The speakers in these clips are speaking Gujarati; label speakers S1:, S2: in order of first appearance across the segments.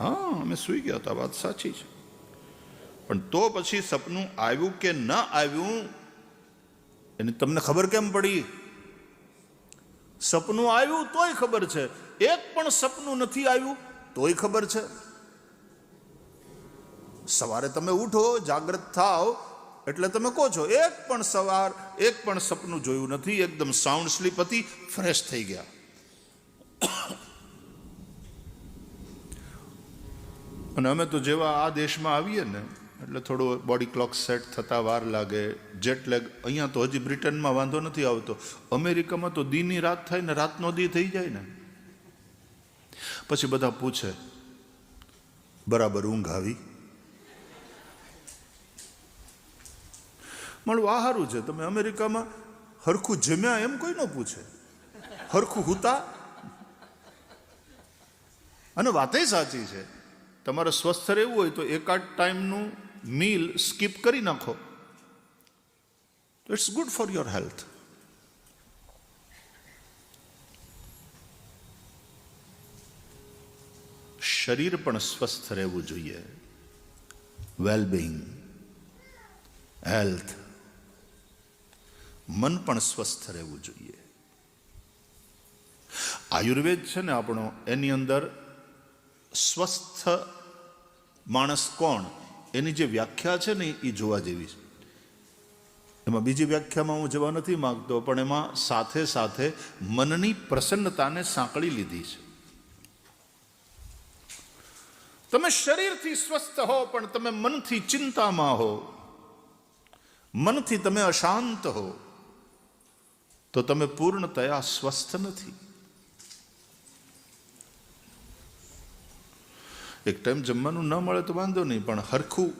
S1: હા, અમે સૂઈ ગયા હતા, વાત સાચી છે. પણ તો પછી સપનું આવ્યું કે ન આવ્યું, એની તમને ખબર કેમ પડી? સપનું આવ્યું તોય ખબર છે. એક પણ સપનું નથી આવ્યું તોય ખબર છે. સવારે તમે ઉઠો, જાગ્રત થાવ એટલે તમે કહો છો, એક પણ સવાર, એક પણ સપનું જોયું નથી, એકદમ સાઉન્ડ સ્લીપ હતી ફ્રેશ થઈ ગયા. અને અમે તો જેવા આ દેશમાં આવીએ ને, એટલે થોડો બોડી ક્લોક સેટ થતા વાર લાગે જેટ લેગ અહીંયા તો હજી બ્રિટનમાં વાંધો નથી આવતો. અમેરિકામાં તો દીની રાત થાય ને રાતનો દી થઈ જાય ને. પછી બધા પૂછે, બરાબર ઊંઘ આવી? મળું આ સારું છે. તમે અમેરિકામાં હરખું જમ્યા એમ કોઈ ન પૂછે. હરખું હુતા? અને વાતે સાચી છે. તમારે સ્વસ્થ રહેવું હોય તો એકાદ ટાઈમનું મીલ સ્કીપ કરી નાખો. It's good for your health શરીર પણ સ્વસ્થ રહેવું જોઈએ. વેલબિંગ હેલ્થ મન પણ સ્વસ્થ રહેવું જોઈએ. આયુર્વેદ છે ને આપણો એની અંદર સ્વસ્થ માણસ કોણ? એની જે વ્યાખ્યા છે ને એ જોવા જેવી છે. એમાં બીજી વ્યાખ્યામાં હું જવા નથી માગતો, પણ એમાં સાથે સાથે મનની પ્રસન્નતાને સાંકળી લીધી છે. તમે શરીરથી સ્વસ્થ હો, પણ તમે મનથી ચિંતામાં હો. મનથી તમે અશાંત હો. તો તમે પૂર્ણતયા સ્વસ્થ નથી. એક ટાઈમ જમવાનું ન મળે તો વાંધો નહીં, પણ હરખું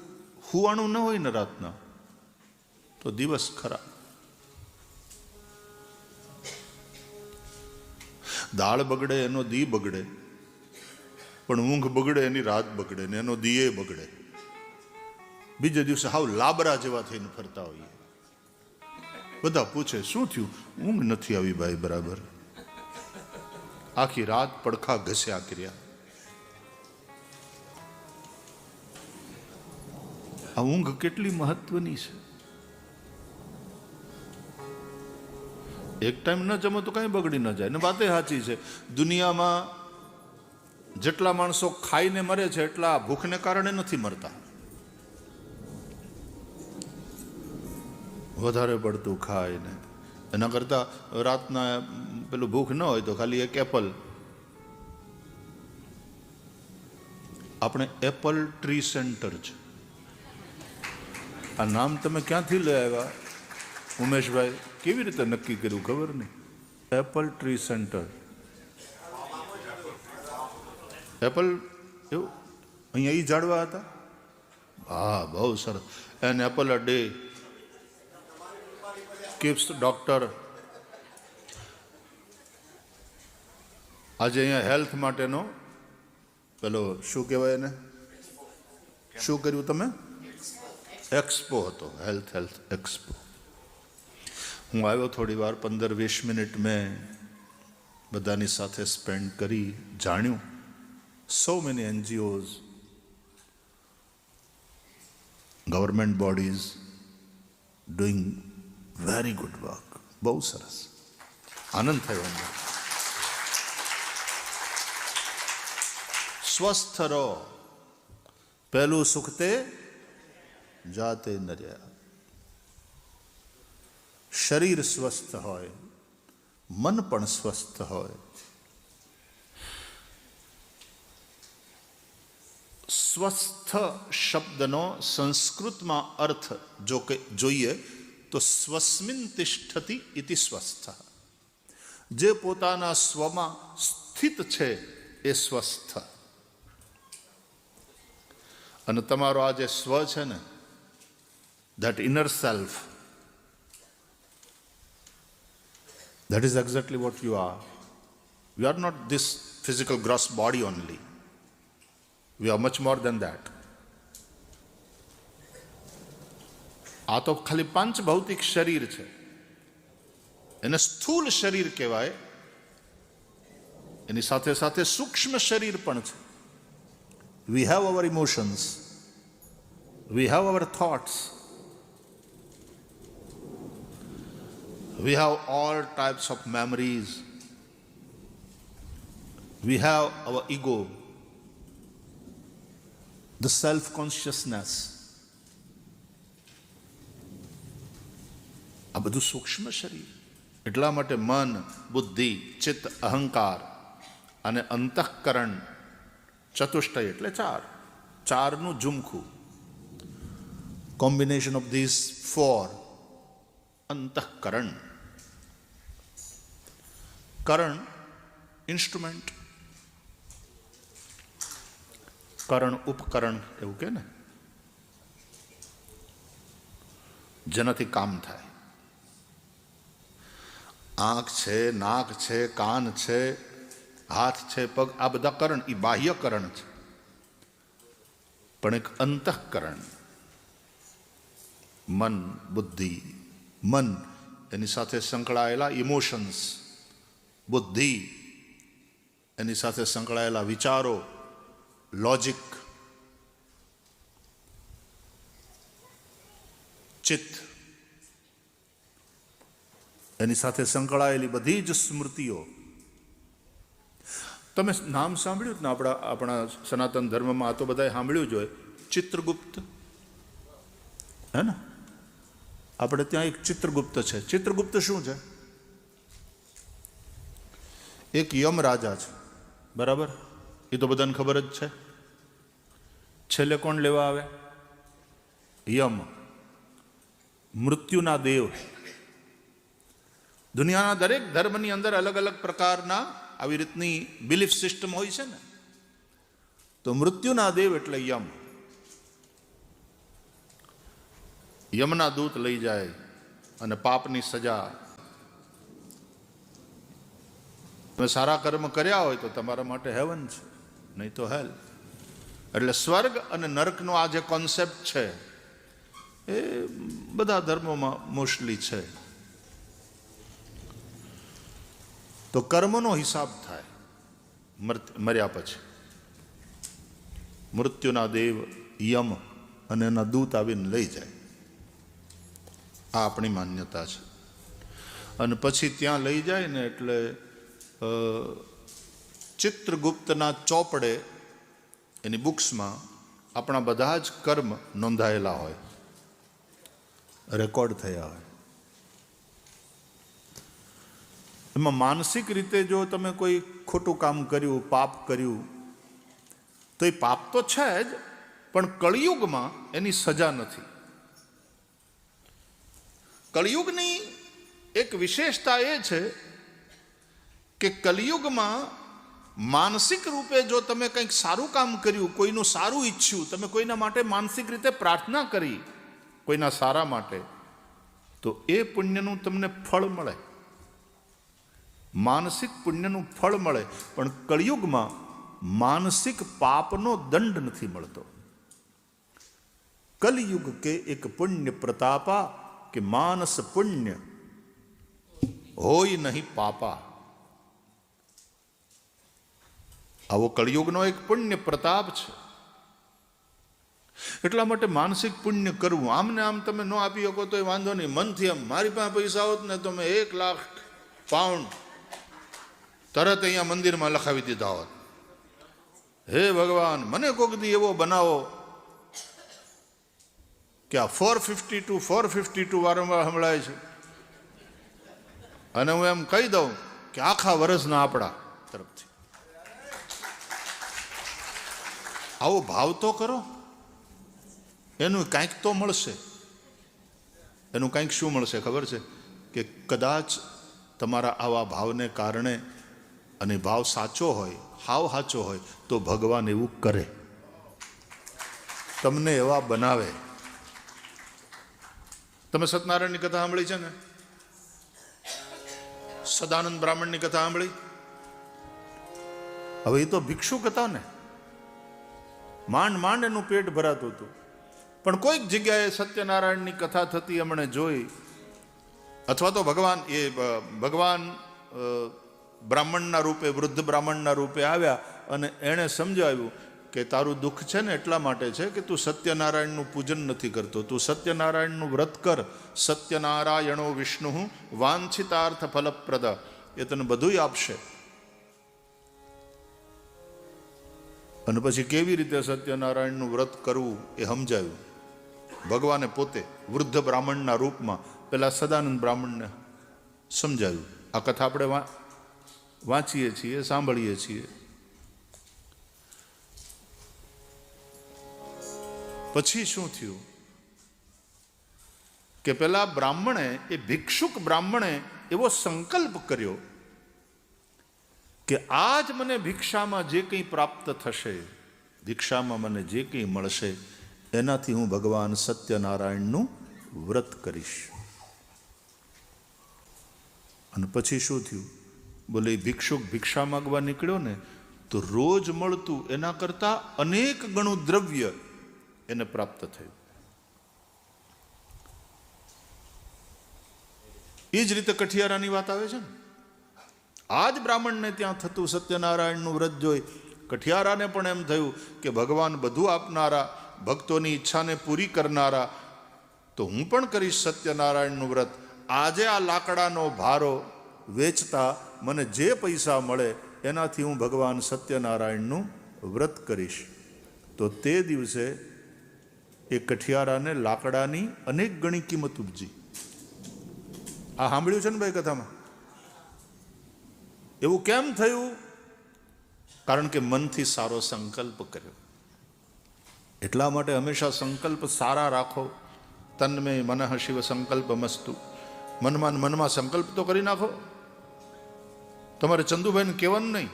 S1: હુવાણું ન હોય ને રાતના, તો દિવસ ખરાબ. દાળ બગડે, એનો દી બગડે, પણ ઊંઘ બગડે, એની રાત બગડે ને એનો દીએ બગડે. બીજે દિવસે હાવ લાબરા જેવા થઈને ફરતા હોઈએ. બધા પૂછે, શું થયું? ઊંઘ નથી આવી ભાઈ, બરાબર? આખી રાત પડખા ઘસ્યા કર્યા. આ ઊંઘ કેટલી મહત્વની છે? એક ટાઈમ ન જમો તો કાંઈ બગડી ન જાય. ને વાતે સાચી છે. દુનિયામાં જેટલા માણસો ખાઈને મરે છે, એટલા ભૂખને કારણે નથી મરતા. વધારે પડતું ખાઈને. એના કરતાં રાતના પેલું ભૂખ ન હોય તો ખાલી એક એપલ. આપણે એપલ ટ્રી સેન્ટર છે. આ નામ તમે ક્યાંથી લઈ આવ્યા? ઉમેશભાઈ, કેવી રીતે નક્કી કર્યું? ખબર નહીં. Apple tree centre. એપલ એવું? અહીંયા એ જાડવા હતા? હા, બહુ સરસ. An apple a day. Keeps doctor. આજે અહીંયા હેલ્થ માટેનો પેલો શું કહેવાય એને? શું કર્યું તમે? એક્સપો હતો હેલ્થ હેલ્થ એક્સપો હું આવ્યો થોડી વાર પંદર વીસ મિનિટ મેં બધાની સાથે સ્પેન્ડ કરી, જાણ્યું. So many NGOs government bodies doing very good work બહુ સરસ. આનંદ થયો અંદર સ્વસ્થ રહો. પહેલું સુખ તે જાતે નર્યા શરીર સ્વસ્થ હોય, મન પણ સ્વસ્થ હોય. સ્વસ્થ શબ્દનો સંસ્કૃતમાં અર્થ જો કે જોઈએ, તો સ્વસ્મિન તિષ્ઠતિ ઇતિ સ્વસ્થ. જે પોતાના સ્વમાં સ્થિત છે, એ સ્વસ્થ. અને તમારો આ જે સ્વ છે ને that inner self that is exactly what you are you are not this physical gross body only we are much more than that આ તો ખાલી પાંચ ભૌતિક શરીર છે એને સ્થૂલ શરીર કહેવાય એની સાથે સાથે સૂક્ષ્મ શરીર પણ છે we have our emotions we have our thoughts, we have all types of memories, we have our ego, the self consciousness. આ બધું સૂક્ષ્મ શરીર. એટલા માટે મન બુદ્ધિ ચિત્ત અહંકાર અને અંતઃકરણ ચતુષ્ટય એટલે ચાર. ચારનું ઝુમખું. કોમ્બિનેશન ઓફ ધીસ ફોર અંતઃકરણ. કરણ ઇન્સ્ટ્રુમેન્ટ. કરણ ઉપકરણ એવું કે ને? જેનાથી કામ થાય. આંખ છે, નાક છે, કાન છે, હાથ છે, પગ, આ બધા કરણ એ બાહ્યકરણ છે. પણ એક અંતઃકરણ. મન, બુદ્ધિ, મન, એની સાથે સંકળાયેલા ઇમોશન્સ બુદ્ધિ, એની સાથે સંકળાયેલા વિચારો લોજિક ચિત્ત, એની સાથે સંકળાયેલી બધી જ સ્મૃતિઓ. તમે નામ સાંભળ્યું જ ને આપણા આપણા સનાતન ધર્મમાં, આ તો બધાએ સાંભળ્યું જ હોય. ચિત્રગુપ્ત. હે ને? આપણે ત્યાં એક ચિત્રગુપ્ત છે. ચિત્રગુપ્ત શું છે? એક યમ રાજા છે. બરાબર? એ તો બધાને ખબર જ છે. છેલ્લે કોણ લેવા આવે? યમ. મૃત્યુના દેવ. દુનિયાના દરેક ધર્મની અંદર અલગ અલગ પ્રકારના આવી રીતની બિલીફ સિસ્ટમ હોય છે ને. તો મૃત્યુના દેવ એટલે યમ. યમના દૂત લઈ જાય અને પાપની સજા તમે સારા કર્મ કર્યા હોય તો તમારા માટે હેવન છે, નહીં તો હેલ એટલે સ્વર્ગ અને નર્કનો આ જે કોન્સેપ્ટ છે, એ બધા ધર્મોમાં મોસ્ટલી છે. તો કર્મનો હિસાબ થાય મર્યા પછી. મૃત્યુના દેવ યમ અને એના દૂત આવીને લઈ જાય. આ આપણી માન્યતા છે. અને પછી ત્યાં લઈ જાય ને એટલે ચિત્રગુપ્તના ચોપડે એની બુક્સમાં આપણા બધા જ કર્મ નોંધાયેલા હોય. રેકોર્ડ થયા હોય. એમાં માનસિક રીતે જો તમે કોઈ ખોટું કામ કર્યું, પાપ કર્યું, તો એ પાપ તો છે જ, પણ કળિયુગમાં એની સજા નથી. કળિયુગની એક વિશેષતા એ છે કે કલિયુગમાં માનસિક રૂપે જો તમે કંઈક સારું કામ કર્યું, કોઈનું સારું ઈચ્છ્યું, તમે કોઈના માટે માનસિક રીતે પ્રાર્થના કરી, કોઈના સારા માટે, તો એ પુણ્યનું તમને ફળ મળે. માનસિક પુણ્યનું ફળ મળે, પણ કળિયુગમાં માનસિક પાપનો દંડ નથી મળતો. કલયુગ કે એક પુણ્ય પ્રતાપા કે માનસ પુણ્ય, હોય નહીં પાપા. આવો કળિયુગનો એક પુણ્ય પ્રતાપ છે. એટલા માટે માનસિક પુણ્ય કરવું, આમને આમ તમે ન આપી શકો તો એ વાંધો નહીં. મનથી આમ, મારી પાસે પૈસા હોત ને તમે એક લાખ પાઉન્ડ તરત અહીંયા મંદિરમાં લખાવી દીધા હોત. હે ભગવાન, મને કોક દી એવો બનાવો કે આ four fifty two four fifty two વારંવાર સંભળાય છે. અને હું એમ કહી દઉં કે આખા વર્ષના આપણા તરફથી. આવો ભાવ તો કરો. એનું કાંઈક તો મળશે. એનું કાંઈક શું મળશે ખબર છે? કે કદાચ તમારા આવા ભાવને કારણે અને ભાવ સાચો હોય, હાવ સાચો હોય, તો ભગવાન એવું કરે. તમને એવા બનાવે. તમે સત્યનારાયણની કથા સાંભળી છે ને? સદાનંદ બ્રાહ્મણની કથા સાંભળી? હવે એ તો ભિક્ષુક હતા ને. માંડ માંડ એનું પેટ ભરાતું હતું. પણ કોઈક જગ્યાએ સત્યનારાયણની કથા થતી એમણે જોઈ. અથવા તો ભગવાન એ ભગવાન બ્રાહ્મણના રૂપે, વૃદ્ધ બ્રાહ્મણના રૂપે આવ્યા અને એણે સમજાવ્યું કે તારું દુઃખ છે ને એટલા માટે છે કે તું સત્યનારાયણનું પૂજન નથી કરતો. તું સત્યનારાયણનું વ્રત કર. સત્યનારાયણો વિષ્ણુ વાંછિતાર્થ ફલપ્રદ એ તને બધુંય આપશે. અને પછી કેવી રીતે સત્યનારાયણનું વ્રત કરવું એ સમજાયું. ભગવાને પોતે વૃદ્ધ બ્રાહ્મણના રૂપમાં પેલા સદાનંદ બ્રાહ્મણને સમજાયું. આ કથા આપણે વાંચીએ છીએ, સાંભળીએ છીએ. પછી શું થયું? કે પેલા બ્રાહ્મણે, એ ભિક્ષુક બ્રાહ્મણે એવો સંકલ્પ કર્યો કે આજ મને ભિક્ષામાં જે કંઈ પ્રાપ્ત થશે, ભિક્ષામાં મને જે કંઈ મળશે, એનાથી હું ભગવાન સત્યનારાયણનું વ્રત કરીશ. અને પછી શું થયું? બોલે, ભિક્ષુક ભિક્ષા માગવા નીકળ્યો ને, તો રોજ મળતું એના કરતાં અનેક ગણું દ્રવ્ય એને પ્રાપ્ત થયું. એ જ રીતે કઠિયારાની વાત આવે છે ને? આ જ બ્રાહ્મણને ત્યાં થતું સત્યનારાયણનું વ્રત જોઈ કઠિયારાને પણ એમ થયું કે ભગવાન બધું આપનારા, ભક્તોની ઈચ્છાને પૂરી કરનારા, તો હું પણ કરીશ સત્યનારાયણનું વ્રત. આજે આ લાકડાનો ભારો વેચતા મને જે પૈસા મળે એનાથી હું ભગવાન સત્યનારાયણનું વ્રત કરીશ. તો તે દિવસે એ કઠિયારાને લાકડાની અનેક ગણી કિંમત ઉપજી. આ સાંભળ્યું છે ને ભાઈ કથામાં? એવું કેમ થયું? કારણ કે મનથી સારો સંકલ્પ કર્યો. એટલા માટે હંમેશા સંકલ્પ સારા રાખો. તન્મે મનઃ શિવ સંકલ્પ મસ્તુ મનમાં મનમાં સંકલ્પ તો કરી નાખો. તમારે ચંદુભાઈને કહેવાનું નહીં.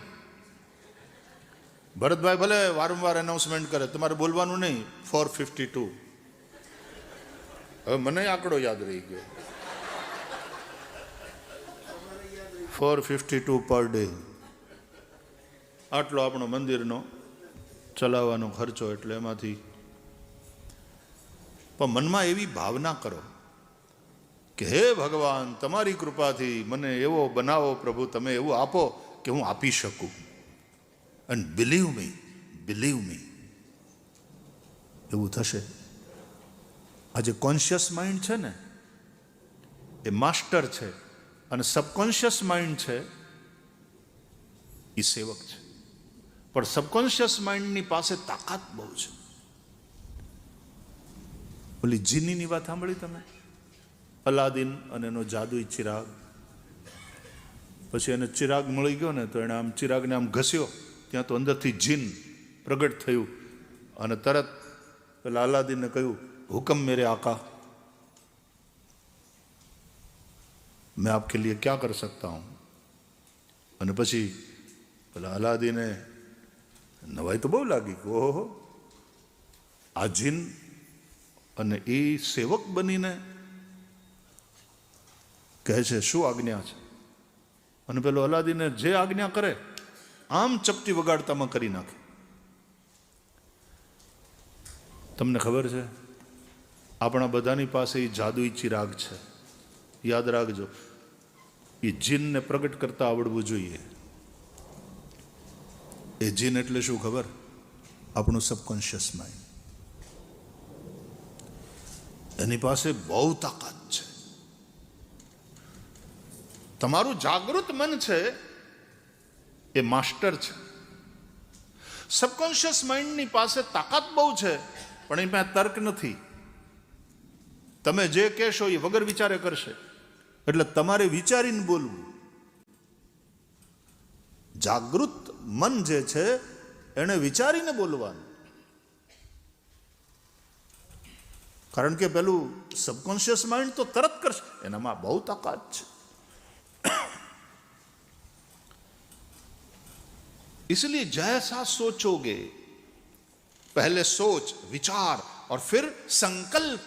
S1: ભરતભાઈ ભલે વારંવાર એનાઉન્સમેન્ટ કરે, તમારે બોલવાનું નહીં. ફોર ફિફ્ટી ટુ હવે મને આંકડો યાદ રહી ગયો. Four fifty two per day. આટલો આપણો મંદિરનો ચલાવવાનો ખર્ચો એટલે એમાંથી. પણ મનમાં એવી ભાવના કરો કે હે ભગવાન, તમારી કૃપાથી મને એવો બનાવો પ્રભુ, તમે એવું આપો કે હું આપી શકું. અને બિલીવ મી બિલીવ મી એવું થશે. આ જે કોન્શિયસ માઇન્ડ છે ને, એ માસ્ટર છે. અને સબકોન્શિયસ માઇન્ડ છે એ સેવક છે. પણ સબકોન્શિયસ માઇન્ડની પાસે તાકાત બહુ છે. ઓલી જીનીની વાત સાંભળી તમે? અલાદીન અને એનો જાદુઈ ચિરાગ. પછી એને ચિરાગ મળી ગયો ને તો એણે આમ ચિરાગને આમ ઘસ્યો. ત્યાં તો અંદરથી જીન પ્રગટ થયું અને તરત પેલા અલાદીનને કહ્યું, હુકમ મેરે આકા. મેં આપકે લીએ ક્યાં કર સકતા હું અને પછી પેલા અલાદીને નવાઈ તો બહુ લાગી કે ઓહો આ જીન અને એ સેવક બનીને કહે છે શું આજ્ઞા છે અને પેલો અલાદીને જે આજ્ઞા કરે આમ ચપટી વગાડતામાં કરી નાખે તમને ખબર છે આપણા બધાની પાસે એ જાદુઈ ચિરાગ છે યાદ રાખજો, એ જીનને પ્રગટ કરતા આવડવું જોઈએ. એ જીન એટલે શું ખબર? આપણું સબકોન્શિયસ માઇન્ડ એની પાસે બહુ તાકાત છે. તમારું જાગૃત મન છે, એ માસ્ટર છે. સબકોન્શિયસ માઇન્ડની પાસે તાકાત બહુ છે, પણ એમાં તર્ક નથી. તમે જે કહેશો એ વગર વિચારે કરશે. એટલે તમારે વિચારીને બોલવું જાગૃત મન જે છે એને વિચારીને બોલવાનું કારણ કે પેલું સબકોન્શિયસ માઇન્ડ તો તરત કરશે એનામાં બહુ તાકાત છે इसलिए जैसा सोचोगे पहले सोच विचार और फिर संकल्प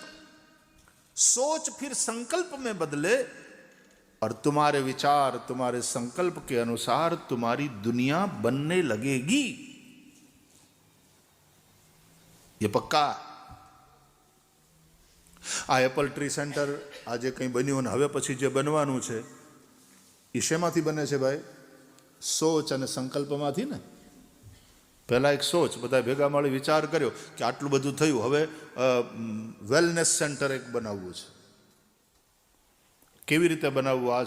S1: सोच फिर संकल्प में बदले और तुम्हारे विचार तुम्हारे संकल्प के अनुसार तुम्हारी दुनिया बनने लगेगी ये पक्का આ એપલ ટ્રી સેન્ટર આજે કંઈ બન્યું અને હવે પછી જે બનવાનું છે એ શેમાંથી બને છે ભાઈ સોચ અને સંકલ્પમાંથી ને પહેલાં એક સોચ બધા ભેગા મળી વિચાર કર્યો કે આટલું બધું થયું હવે વેલનેસ સેન્ટર એક બનાવવું છે કેવી રીતે બનાવવું?